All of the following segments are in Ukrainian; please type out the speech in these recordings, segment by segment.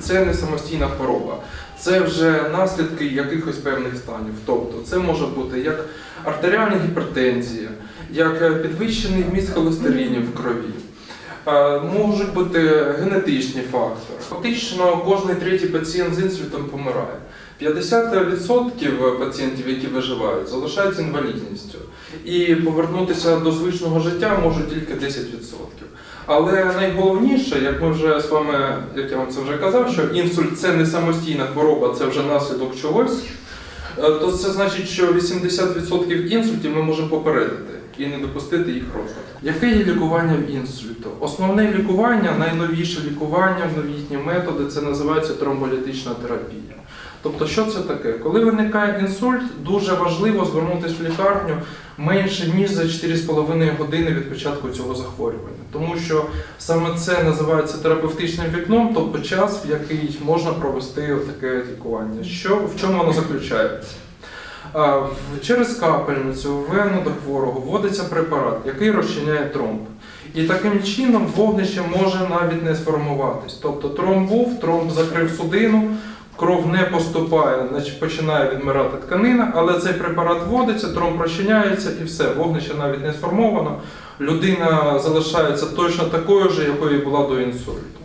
це не самостійна хвороба, це вже наслідки якихось певних станів. Тобто це може бути як артеріальна гіпертензія, як е, підвищений вміст холестеринів в крові. Е, Можуть бути генетичні фактори. Фактично, кожен третій пацієнт з інсультом помирає. 50% пацієнтів, які виживають, залишаються інвалідністю. І повернутися до звичного життя можуть тільки 10%. Але найголовніше, як ми вже з вами, як я вам це вже казав, що інсульт це не самостійна хвороба, це вже наслідок чогось. е, То це значить, що 80% інсультів ми можемо попередити і не допустити їх розвитку. Яке є лікування в інсульту? Основне лікування, найновіше лікування, новітні методи, це називається тромболітична терапія. Тобто, що це таке? Коли виникає інсульт, дуже важливо звернутися в лікарню менше ніж за 4,5 години від початку цього захворювання, тому що саме це називається терапевтичним вікном, тобто час, в який можна провести таке лікування. Що в чому воно заключається? Через капельницю в вену до хворого вводиться препарат, який розчиняє тромб. І таким чином вогнище може навіть не сформуватись. Тобто тромб був, тромб закрив судину, кров не поступає, значить починає відмирати тканина, але цей препарат вводиться, тромб розчиняється і все, вогнище навіть не сформовано. Людина залишається точно такою ж, якою була до інсульту.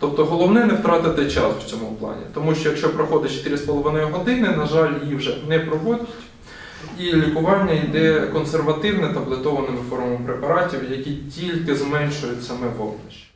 Тобто головне не втратити час в цьому плані, тому що якщо проходить 4,5 години, на жаль, її вже не проводять. І лікування йде консервативне таблетованими формами препаратів, які тільки зменшують саме вогнище.